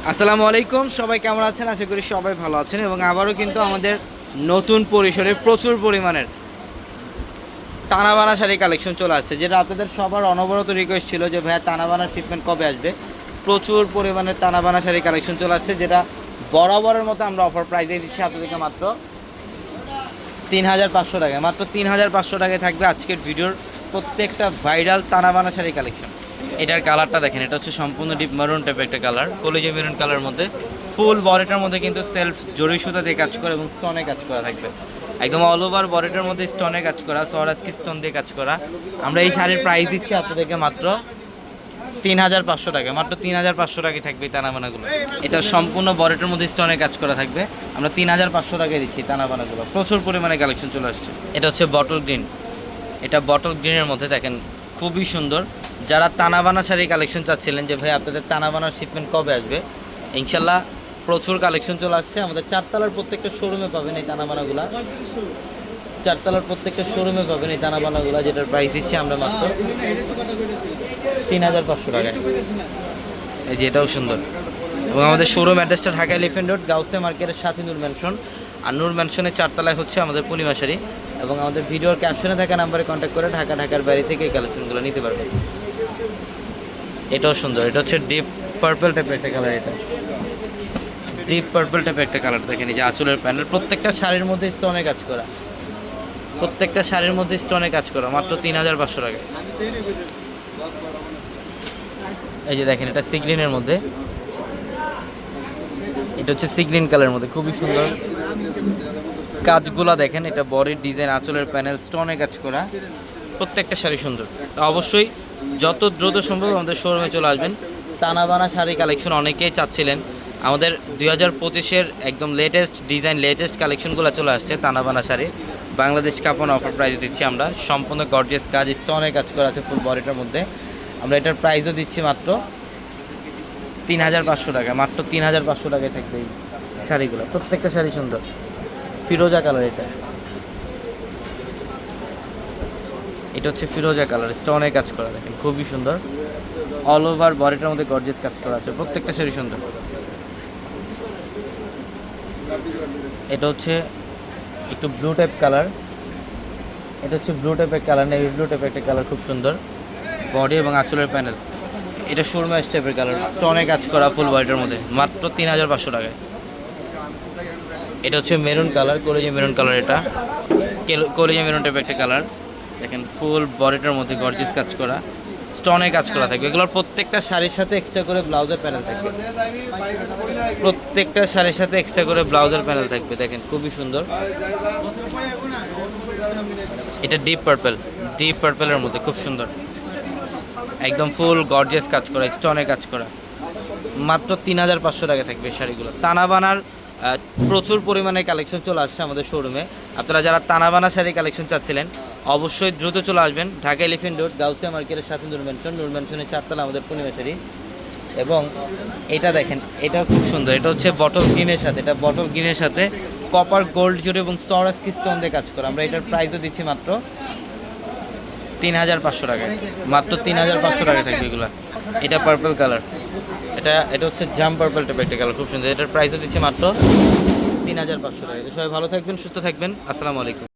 আসসালামু আলাইকুম, সবাই কেমন আছেন? আশা করি সবাই ভালো আছেন এবং আবারও কিন্তু আমাদের নতুন পরিসরে প্রচুর পরিমাণের টানাবানা শাড়ি কালেকশন চলে আসছে। যেটা আপনাদের সবার অনবরত রিকোয়েস্ট ছিল যে, ভাইয়া টানাবানা শিপমেন্ট কবে আসবে? প্রচুর পরিমাণে টানাবানা শাড়ি কালেকশন চলে আসছে, যেটা বরাবরের মতো আমরা অফার প্রাইসে দিচ্ছি আপনাদেরকে মাত্র তিন হাজার পাঁচশো টাকায়। মাত্র তিন হাজার পাঁচশো টাকায় থাকবে আজকের ভিডিওর প্রত্যেকটা ভাইরাল টানাবানা শাড়ি কালেকশন এটার কালারটা দেখেন, এটা হচ্ছে সম্পূর্ণ ডিপ মারুন টাইপের একটা কালার, কলেজে মেরুন কালার মধ্যে। ফুল বডিটার মধ্যে কিন্তু সেলফ জরি সুতা দিয়ে কাজ করা এবং স্টোনে কাজ করা থাকবে। একদম অল ওভার বডিটার মধ্যে স্টোনে কাজ করা সরাসকি স্টোন দিয়ে কাজ করা। আমরা এই শাড়ির প্রাইস দিচ্ছি আপনাদেরকে মাত্র তিন হাজার পাঁচশো টাকা, মাত্র তিন হাজার পাঁচশো টাকায় থাকবে এই তানাবানাগুলো। এটা সম্পূর্ণ বডিটার মধ্যে স্টোনে কাজ করা থাকবে। আমরা তিন হাজার পাঁচশো টাকায় দিচ্ছি তানাবানাগুলো। প্রচুর পরিমাণে কালেকশন চলে আসছে। এটা হচ্ছে বটল গ্রিন এটা বটল গ্রিনের মধ্যে দেখেন খুবই সুন্দর। যারা তানাবানা শাড়ি কালেকশন চাচ্ছিলেন যে, ভাই, আপনাদের তানাবানার শিপমেন্ট কবে আসবে? ইনশাল্লাহ প্রচুর কালেকশন চলে আসছে। আমাদের চারতলার প্রত্যেকটা শোরুমে পাবেন এই তানাবানাগুলা। চারতলার প্রত্যেকটা শোরুমে পাবেন এই তানাবানাগুলা, যেটার প্রাইস দিচ্ছি আমরা মাত্র তিন হাজার পাঁচশো টাকায়। এই যে, এটাও সুন্দর। এবং আমাদের শোরুম অ্যাড্রেসটা ঢাকা এলিফেন্ট রোড গাউসে মার্কেটের সাথে নূর ম্যানশন আর নূর ম্যানশনের চারতলায় হচ্ছে আমাদের পূর্ণিমা শাড়ি। এবং আমাদের ভিডিওর ক্যাপশনে থাকা নাম্বারে কন্ট্যাক্ট করে ঢাকা, ঢাকার বাড়ি থেকে এই কালেকশনগুলো নিতে পারবেন। এটাও সুন্দর। এটা হচ্ছে ডিপ পার্পল টাইপের একটা কালার এটা। ডিপ পার্পল টাইপের একটা কালার দেখেন, এই যে আঁচলের প্যানেল প্রত্যেকটা শাড়ির মধ্যে স্টোনে কাজ করা। প্রত্যেকটা শাড়ির মধ্যে স্টোনে কাজ করা, মাত্র তিন হাজার পাঁচশো টাকা। এই যে দেখেন, এটা সিগ্রিনের মধ্যে। এটা হচ্ছে সিগ্রিন কালারের মধ্যে। খুবই সুন্দর। কাজগুলা দেখেন, এটা বডির ডিজাইন আঁচলের প্যানেল স্টোনে কাজ করা। প্রত্যেকটা শাড়ি সুন্দর। অবশ্যই যত দ্রুত সম্ভব আমাদের শোরুমে চলে আসবেন। তানাবানা শাড়ি কালেকশন অনেকেই চাচ্ছিলেন। আমাদের দুই হাজার পঁচিশের একদম লেটেস্ট ডিজাইন লেটেস্ট কালেকশনগুলো চলে আসছে তানাবানা শাড়ি। বাংলাদেশ কাপন অফার প্রাইস দিচ্ছি আমরা। সম্পূর্ণ গর্জিয়াস কাজ স্টোনের কাজ করা আছে ফুল বডিটার মধ্যে। আমরা এটার প্রাইসও দিচ্ছি মাত্র তিন হাজার পাঁচশো টাকা। মাত্র তিন হাজার পাঁচশো টাকায় থাকবে এই শাড়িগুলো। প্রত্যেকটা শাড়ি সুন্দর। ফিরোজা কালার এটা। এটা হচ্ছে ফিরোজা কালার স্টোনে কাজ করা, দেখেন, খুবই সুন্দর। অল ওভার বডিটার মধ্যে গর্জিয়াস কাজ করা আছে, প্রত্যেকটা শাড়ি সুন্দর। এটা হচ্ছে একটু ব্লু টাইপ কালার এটা হচ্ছে ব্লু টাইপের কালার নেভি ব্লু টাইপের একটা কালার খুব সুন্দর। বডি এবং আঁচলের প্যানেল এটা সুরমা টাইপের কালার স্টোনে কাজ করা ফুল বডিটার মধ্যে, মাত্র তিন হাজার পাঁচশো টাকায়। এটা হচ্ছে মেরুন কালার কলেজে মেরুন কালার এটা। কলেজে মেরুন টাইপের একটা কালার। দেখেন ফুল বডিটার মধ্যে গর্জিস কাজ করা। স্টনে কাজ করা থাকবে। এগুলোর প্রত্যেকটা শাড়ির সাথে এক্সট্রা করে ব্লাউজের প্যানেল থাকবে। প্রত্যেকটা শাড়ির সাথে এক্সট্রা করে ব্লাউজের প্যানেল থাকবে। দেখেন খুবই সুন্দর। এটা ডিপ পার্পল ডিপ পার্পলের মধ্যে খুব সুন্দর। একদম ফুল গর্জিয়াস কাজ করা স্টোনে কাজ করা। মাত্র তিন হাজার পাঁচশো টাকা থাকবে শাড়িগুলো। তানাবানার আহ, প্রচুর পরিমাণে কালেকশন চলে আসছে আমাদের শোরুমে আপনারা যারা তানাবানা শাড়ি কালেকশন চাচ্ছিলেন, অবশ্যই দ্রুত চলে আসবেন। ঢাকা এলিফেন্ট রোড গাউসিয়া মার্কেটের সাথে নূর ম্যানশন নূর ম্যানশনের চারতলা আমাদের পূর্ণিমা শাড়ি। এবং এটা দেখেন, এটা খুব সুন্দর, এটা হচ্ছে বটল গ্রিনের সাথে, এটা বটল গ্রিনের সাথে কপার গোল্ড জুড়ে এবং সরাস স্টোন দিয়ে কাজ করে। আমরা এটার প্রাইসও দিচ্ছি মাত্র তিন হাজার পাঁচশো টাকায়। মাত্র তিন হাজার পাঁচশো টাকা থাকবে এগুলো। এটা পার্পল কালার এটা এটা হচ্ছে জাম পার্পল টাইপের একটা কালার খুব সুন্দর। এটার প্রাইসও দিচ্ছে মাত্র তিন হাজার পাঁচশো টাকা। সবাই ভালো থাকবেন, সুস্থ থাকবেন। আসসালামু আলাইকুম।